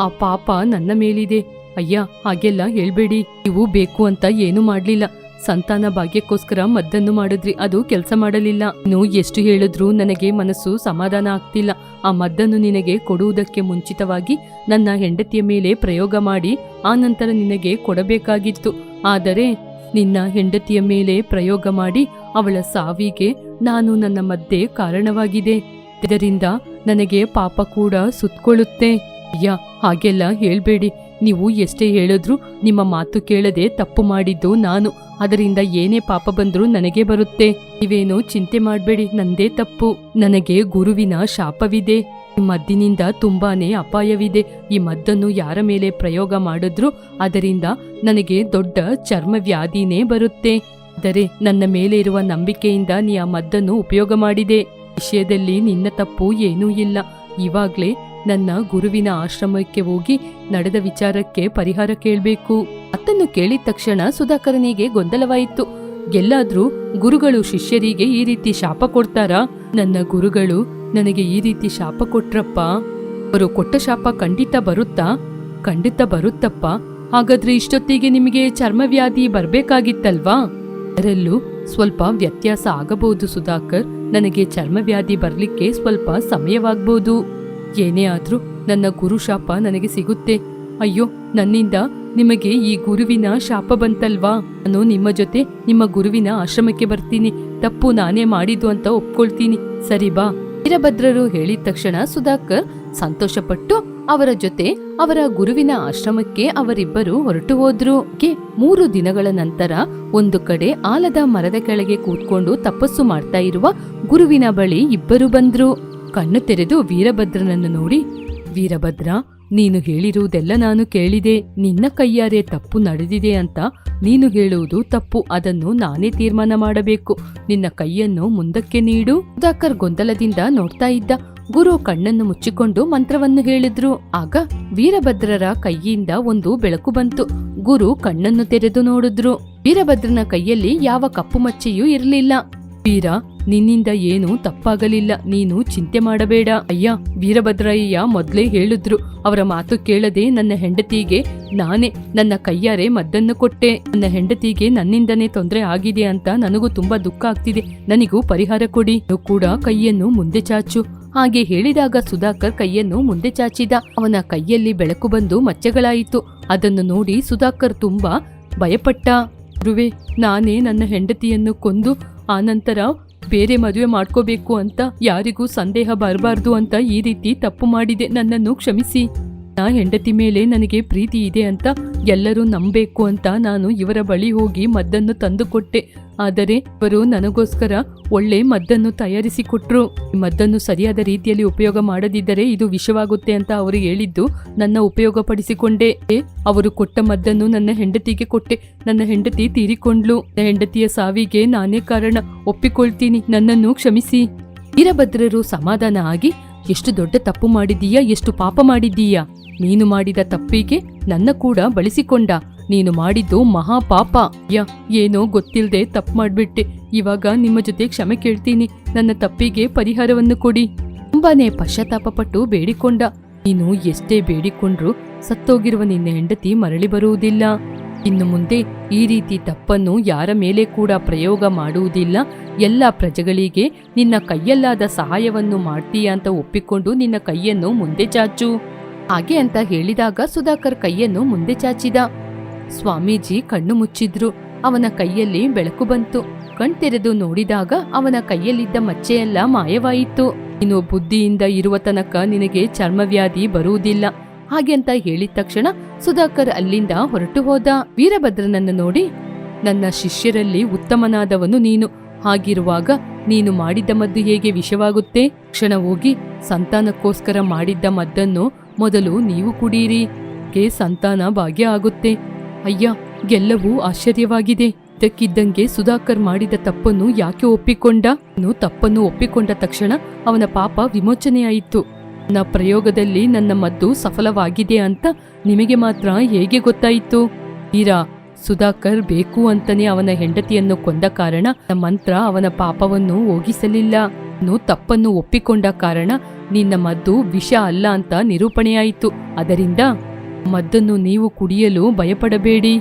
ಆ ಪಾಪ ನನ್ನ ಮೇಲಿದೆ. ಅಯ್ಯ, ಹಾಗೆಲ್ಲ ಹೇಳ್ಬೇಡಿ. ನೀವು ಬೇಕು ಅಂತ ಏನು ಮಾಡ್ಲಿಲ್ಲ. ಸಂತಾನ ಭಾಗ್ಯಕ್ಕೋಸ್ಕರ ಮದ್ದನ್ನು ಮಾಡಿದ್ರಿ. ಅದು ಕೆಲಸ ಮಾಡಲಿಲ್ಲ. ನೀವು ಎಷ್ಟು ಹೇಳಿದ್ರೂ ನನಗೆ ಮನಸ್ಸು ಸಮಾಧಾನ ಆಗ್ತಿಲ್ಲ. ಆ ಮದ್ದನ್ನು ನಿನಗೆ ಕೊಡುವುದಕ್ಕೆ ಮುಂಚಿತವಾಗಿ ನನ್ನ ಹೆಂಡತಿಯ ಮೇಲೆ ಪ್ರಯೋಗ ಮಾಡಿ ಆ ನಂತರ ನಿನಗೆ ಕೊಡಬೇಕಾಗಿತ್ತು. ಆದರೆ ನಿನ್ನ ಹೆಂಡತಿಯ ಮೇಲೆ ಪ್ರಯೋಗ ಮಾಡಿ ಅವಳ ಸಾವಿಗೆ ನಾನು ನನ್ನ ಮಧ್ಯೆ ಕಾರಣವಾಗಿದೆ. ಇದರಿಂದ ನನಗೆ ಪಾಪ ಕೂಡ ಸುತ್ತಕೊಳ್ಳುತ್ತೆ ಅಯ್ಯ, ಹಾಗೆಲ್ಲ ಹೇಳ್ಬೇಡಿ. ನೀವು ಎಷ್ಟೇ ಹೇಳಿದ್ರೂ ನಿಮ್ಮ ಮಾತು ಕೇಳದೆ ತಪ್ಪು ಮಾಡಿದ್ದು ನಾನು. ಅದರಿಂದ ಏನೇ ಪಾಪ ಬಂದ್ರೂ ನನಗೆ ಬರುತ್ತೆ. ನೀವೇನು ಚಿಂತೆ ಮಾಡಬೇಡಿ, ನಂದೇ ತಪ್ಪು. ನನಗೆ ಗುರುವಿನ ಶಾಪವಿದೆ. ಈ ಮದ್ದಿನಿಂದ ತುಂಬಾನೇ ಅಪಾಯವಿದೆ. ಈ ಮದ್ದನ್ನು ಯಾರ ಮೇಲೆ ಪ್ರಯೋಗ ಮಾಡಿದ್ರೂ ಅದರಿಂದ ನನಗೆ ದೊಡ್ಡ ಚರ್ಮ ವ್ಯಾಧಿನೇ ಬರುತ್ತೆ. ಆದರೆ ನನ್ನ ಮೇಲೆ ಇರುವ ನಂಬಿಕೆಯಿಂದ ನೀ ಆ ಮದ್ದನ್ನು ಉಪಯೋಗ ಮಾಡಿದೆ. ವಿಷಯದಲ್ಲಿ ನಿನ್ನ ತಪ್ಪು ಏನೂ ಇಲ್ಲ. ಇವಾಗ್ಲೇ ನನ್ನ ಗುರುವಿನ ಆಶ್ರಮಕ್ಕೆ ಹೋಗಿ ನಡೆದ ವಿಚಾರಕ್ಕೆ ಪರಿಹಾರ ಕೇಳಬೇಕು. ಅತ್ತನ್ನು ಕೇಳಿದ ತಕ್ಷಣ ಸುಧಾಕರನಿಗೆ ಗೊಂದಲವಾಯಿತು. ಎಲ್ಲಾದ್ರೂ ಗುರುಗಳು ಶಿಷ್ಯರಿಗೆ ಈ ರೀತಿ ಶಾಪ ಕೊಡ್ತಾರಾ? ನನ್ನ ಗುರುಗಳು ನನಗೆ ಈ ರೀತಿ ಶಾಪ ಕೊಟ್ರಪ್ಪ. ಅವರು ಕೊಟ್ಟ ಶಾಪ ಖಂಡಿತ ಬರುತ್ತಾ? ಖಂಡಿತ ಬರುತ್ತಪ್ಪ. ಹಾಗಾದ್ರೆ ಇಷ್ಟೊತ್ತಿಗೆ ನಿಮಗೆ ಚರ್ಮವ್ಯಾಧಿ ಬರ್ಬೇಕಾಗಿತ್ತಲ್ವಾ? ಅದರಲ್ಲೂ ಸ್ವಲ್ಪ ವ್ಯತ್ಯಾಸ ಆಗಬಹುದು ಸುಧಾಕರ್. ನನಗೆ ಚರ್ಮವ್ಯಾಧಿ ಬರ್ಲಿಕ್ಕೆ ಸ್ವಲ್ಪ ಸಮಯವಾಗ್ಬೋದು. ಏನೇ ಆದ್ರೂ ನನ್ನ ಗುರು ಶಾಪ ನನಗೆ ಸಿಗುತ್ತೆ. ಅಯ್ಯೋ, ನನ್ನಿಂದ ನಿಮಗೆ ಈ ಗುರುವಿನ ಶಾಪ ಬಂತಲ್ವಾ? ನಾನು ನಿಮ್ಮ ಜೊತೆ ನಿಮ್ಮ ಗುರುವಿನ ಆಶ್ರಮಕ್ಕೆ ಬರ್ತೀನಿ. ತಪ್ಪು ನಾನೇ ಮಾಡಿದ್ದು ಅಂತ ಒಪ್ಕೊಳ್ತೀನಿ. ಸರಿ ಬಾ. ವೀರಭದ್ರರು ಹೇಳಿದ ತಕ್ಷಣ ಸುಧಾಕರ್ ಸಂತೋಷಪಟ್ಟು ಅವರ ಜೊತೆ ಅವರ ಗುರುವಿನ ಆಶ್ರಮಕ್ಕೆ ಅವರಿಬ್ಬರು ಹೊರಟು ಹೋದ್ರು. ಮೂರು ದಿನಗಳ ನಂತರ ಒಂದು ಕಡೆ ಆಲದ ಮರದ ಕೆಳಗೆ ಕೂತ್ಕೊಂಡು ತಪಸ್ಸು ಮಾಡ್ತಾ ಇರುವ ಗುರುವಿನ ಬಳಿ ಇಬ್ಬರು ಬಂದ್ರು. ಕಣ್ಣು ತೆರೆದು ವೀರಭದ್ರನನ್ನು ನೋಡಿ, ವೀರಭದ್ರ, ನೀನು ಹೇಳಿರುವುದೆಲ್ಲ ನಾನು ಕೇಳಿದೆ. ನಿನ್ನ ಕೈಯಾರೆ ತಪ್ಪು ನಡೆದಿದೆ ಅಂತ ನೀನು ಹೇಳುವುದು ತಪ್ಪು. ಅದನ್ನು ನಾನೇ ತೀರ್ಮಾನ ಮಾಡಬೇಕು. ನಿನ್ನ ಕೈಯನ್ನು ಮುಂದಕ್ಕೆ ನೀಡು. ಸುಧಾಕರ್ ಗೊಂದಲದಿಂದ ನೋಡ್ತಾ ಇದ್ದ. ಗುರು ಕಣ್ಣನ್ನು ಮುಚ್ಚಿಕೊಂಡು ಮಂತ್ರವನ್ನು ಹೇಳಿದ್ರು. ಆಗ ವೀರಭದ್ರರ ಕೈಯಿಂದ ಒಂದು ಬೆಳಕು ಬಂತು. ಗುರು ಕಣ್ಣನ್ನು ತೆರೆದು ನೋಡಿದ್ರು. ವೀರಭದ್ರನ ಕೈಯಲ್ಲಿ ಯಾವ ಕಪ್ಪು ಮಚ್ಚೆಯೂ ಇರಲಿಲ್ಲ. ವೀರ ನಿನ್ನಿಂದ ಏನೂ ತಪ್ಪಾಗಲಿಲ್ಲ. ನೀನು ಚಿಂತೆ ಮಾಡಬೇಡ. ಅಯ್ಯ, ವೀರಭದ್ರಯ್ಯ ಮೊದ್ಲೇ ಹೇಳಿದ್ರು. ಅವರ ಮಾತು ಕೇಳದೆ ನನ್ನ ಹೆಂಡತಿಗೆ ನಾನೇ, ನನ್ನ ಕೈಯಾರೆ ಮದ್ದನ್ನು ಕೊಟ್ಟೆ. ನನ್ನ ಹೆಂಡತಿಗೆ ನನ್ನಿಂದನೇ ತೊಂದರೆ ಆಗಿದೆ ಅಂತ ನನಗೂ ತುಂಬಾ ದುಃಖ ಆಗ್ತಿದೆ. ನನಗೂ ಪರಿಹಾರ ಕೊಡಿ. ಕೂಡ ಕೈಯನ್ನು ಮುಂದೆ ಚಾಚು. ಹಾಗೆ ಹೇಳಿದಾಗ ಸುಧಾಕರ್ ಕೈಯನ್ನು ಮುಂದೆ ಚಾಚಿದ. ಅವನ ಕೈಯಲ್ಲಿ ಬೆಳಕು ಬಂದು ಮಚ್ಚೆಗಳಾಯಿತು. ಅದನ್ನು ನೋಡಿ ಸುಧಾಕರ್ ತುಂಬಾ ಭಯಪಟ್ಟ. ಗುರುವೆ, ನಾನೇ ನನ್ನ ಹೆಂಡತಿಯನ್ನು ಕೊಂದು ಆನಂತರ ಬೇರೆ ಮದುವೆ ಮಾಡ್ಕೋಬೇಕು ಅಂತ ಯಾರಿಗೂ ಸಂದೇಹ ಬರಬಾರ್ದು ಅಂತ ಈ ರೀತಿ ತಪ್ಪು ಮಾಡಿದೆ. ನನ್ನನ್ನು ಕ್ಷಮಿಸಿ. ನಾ ಹೆಂಡತಿ ಮೇಲೆ ನನಗೆ ಪ್ರೀತಿ ಇದೆ ಅಂತ ಎಲ್ಲರೂ ನಂಬಬೇಕು ಅಂತ ನಾನು ಇವರ ಬಳಿ ಹೋಗಿ ಮದ್ದನ್ನು ತಂದುಕೊಟ್ಟೆ. ಆದರೆ ಇವರು ನನಗೋಸ್ಕರ ಒಳ್ಳೆ ಮದ್ದನ್ನು ತಯಾರಿಸಿಕೊಟ್ರು. ಮದ್ದನ್ನು ಸರಿಯಾದ ರೀತಿಯಲ್ಲಿ ಉಪಯೋಗ ಮಾಡದಿದ್ದರೆ ಇದು ವಿಷವಾಗುತ್ತೆ ಅಂತ ಅವರು ಹೇಳಿದ್ದು ನನ್ನ ಉಪಯೋಗ ಪಡಿಸಿಕೊಂಡೆ ಅವರು ಕೊಟ್ಟ ಮದ್ದನ್ನು ನನ್ನ ಹೆಂಡತಿಗೆ ಕೊಟ್ಟೆ. ನನ್ನ ಹೆಂಡತಿ ತೀರಿಕೊಂಡ್ಲು ಹೆಂಡತಿಯ ಸಾವಿಗೆ ನಾನೇ ಕಾರಣ. ಒಪ್ಪಿಕೊಳ್ತೀನಿ. ನನ್ನನ್ನು ಕ್ಷಮಿಸಿ. ವೀರಭದ್ರರು ಸಮಾಧಾನ ಆಗಿ, ಎಷ್ಟು ದೊಡ್ಡ ತಪ್ಪು ಮಾಡಿದ್ದೀಯಾ? ಎಷ್ಟು ಪಾಪ ಮಾಡಿದೀಯಾ ನೀನು ಮಾಡಿದ ತಪ್ಪಿಗೆ ನನ್ನ ಕೂಡ ಬಳಸಿಕೊಂಡ. ನೀನು ಮಾಡಿದ್ದು ಮಹಾಪಾಪ. ಯ, ಏನೋ ಗೊತ್ತಿಲ್ಲದೆ ತಪ್ಪು ಮಾಡ್ಬಿಟ್ಟೆ. ಇವಾಗ ನಿಮ್ಮ ಜೊತೆ ಕ್ಷಮೆ ಕೇಳ್ತೀನಿ. ನನ್ನ ತಪ್ಪಿಗೆ ಪರಿಹಾರವನ್ನು ಕೊಡಿ. ತುಂಬಾನೇ ಪಶ್ಚಾತ್ತಾಪಪಟ್ಟು ಬೇಡಿಕೊಂಡ. ನೀನು ಎಷ್ಟೇ ಬೇಡಿಕೊಂಡ್ರು ಸತ್ತೋಗಿರುವ ನಿನ್ನ ಹೆಂಡತಿ ಮರಳಿ ಬರುವುದಿಲ್ಲ. ಇನ್ನು ಮುಂದೆ ಈ ರೀತಿ ತಪ್ಪನ್ನು ಯಾರ ಮೇಲೆ ಕೂಡ ಪ್ರಯೋಗ ಮಾಡುವುದಿಲ್ಲ. ಎಲ್ಲ ಪ್ರಜೆಗಳಿಗೆ ನಿನ್ನ ಕೈಯಲ್ಲಾದ ಸಹಾಯವನ್ನು ಮಾಡ್ತೀಯ ಅಂತ ಒಪ್ಪಿಕೊಂಡು ನಿನ್ನ ಕೈಯನ್ನು ಮುಂದೆ ಚಾಚು. ಹಾಗೆ ಅಂತ ಹೇಳಿದಾಗ ಸುಧಾಕರ್ ಕೈಯನ್ನು ಮುಂದೆ ಚಾಚಿದ. ಸ್ವಾಮೀಜಿ ಕಣ್ಣು ಮುಚ್ಚಿದ್ರು. ಅವನ ಕೈಯಲ್ಲಿ ಬೆಳಕು ಬಂತು. ಕಣ್ತೆರೆದು ನೋಡಿದಾಗ ಅವನ ಕೈಯಲ್ಲಿದ್ದ ಮಚ್ಚೆಯೆಲ್ಲ ಮಾಯವಾಯಿತು. ನೀನು ಬುದ್ಧಿಯಿಂದ ಇರುವ ತನಕ ನಿನಗೆ ಚರ್ಮವ್ಯಾಧಿ ಬರುವುದಿಲ್ಲ. ಹಾಗೆ ಅಂತ ಹೇಳಿದ ತಕ್ಷಣ ಸುಧಾಕರ್ ಅಲ್ಲಿಂದ ಹೊರಟು ಹೋದ. ವೀರಭದ್ರನನ್ನು ನೋಡಿ, ನನ್ನ ಶಿಷ್ಯರಲ್ಲಿ ಉತ್ತಮನಾದವನು ನೀನು. ಹಾಗಿರುವಾಗ ನೀನು ಮಾಡಿದ್ದ ಮದ್ದು ಹೇಗೆ ವಿಷವಾಗುತ್ತೆ? ಕ್ಷಣ ಹೋಗಿ ಸಂತಾನಕ್ಕೋಸ್ಕರ ಮಾಡಿದ್ದ ಮದ್ದನ್ನು ಮೊದಲು ನೀವು ಕುಡೀರಿ. ಗೆ ಸಂತಾನ ಭಾಗ್ಯ ಆಗುತ್ತೆ. ಅಯ್ಯ, ಗೆಲ್ಲವೂ ಆಶ್ಚರ್ಯವಾಗಿದೆ. ಇದಕ್ಕಿದ್ದಂಗೆ ಸುಧಾಕರ್ ಮಾಡಿದ ತಪ್ಪನ್ನು ಯಾಕೆ ಒಪ್ಪಿಕೊಂಡ? ತಪ್ಪನ್ನು ಒಪ್ಪಿಕೊಂಡ ತಕ್ಷಣ ಅವನ ಪಾಪ ವಿಮೋಚನೆಯಾಯಿತು. ನನ್ನ ಪ್ರಯೋಗದಲ್ಲಿ ನನ್ನ ಮದ್ದು ಸಫಲವಾಗಿದೆ ಅಂತ ನಿಮಗೆ ಮಾತ್ರ ಹೇಗೆ ಗೊತ್ತಾಯಿತು? ಹೀರಾ ಸುಧಾಕರ್ ಬೇಕು ಅಂತನೇ ಅವನ ಹೆಂಡತಿಯನ್ನು ಕೊಂದ ಕಾರಣ ಮಂತ್ರ ಅವನ ಪಾಪವನ್ನು ಹೋಗಿಸಲಿಲ್ಲ. ಅವನು ತಪ್ಪನ್ನು ಒಪ್ಪಿಕೊಂಡ ಕಾರಣ ನಿನ್ನ ಮದ್ದು ವಿಷ ಅಲ್ಲ ಅಂತ ನಿರೂಪಣೆಯಾಯಿತು. ಅದರಿಂದ ಮದ್ದನ್ನು ನೀವು ಕುಡಿಯಲು ಭಯಪಡಬೇಡಿ.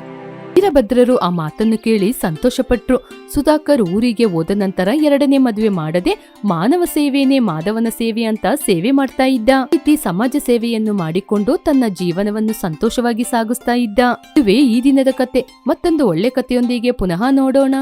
ವೀರಭದ್ರರು ಆ ಮಾತನ್ನು ಕೇಳಿ ಸಂತೋಷಪಟ್ರು. ಸುಧಾಕರ್ ಊರಿಗೆ ಹೋದ ನಂತರ ಎರಡನೇ ಮದುವೆ ಮಾಡದೆ ಮಾನವ ಸೇವೆನೇ ಮಾಧವನ ಸೇವೆ ಅಂತ ಸೇವೆ ಮಾಡ್ತಾ ಇದ್ದ. ರೀತಿ ಸಮಾಜ ಸೇವೆಯನ್ನು ಮಾಡಿಕೊಂಡು ತನ್ನ ಜೀವನವನ್ನು ಸಂತೋಷವಾಗಿ ಸಾಗಿಸ್ತಾ ಇದ್ದ. ಇದುವೇ ಈ ದಿನದ ಕತೆ. ಮತ್ತೊಂದು ಒಳ್ಳೆ ಕಥೆಯೊಂದಿಗೆ ಪುನಃ ನೋಡೋಣ.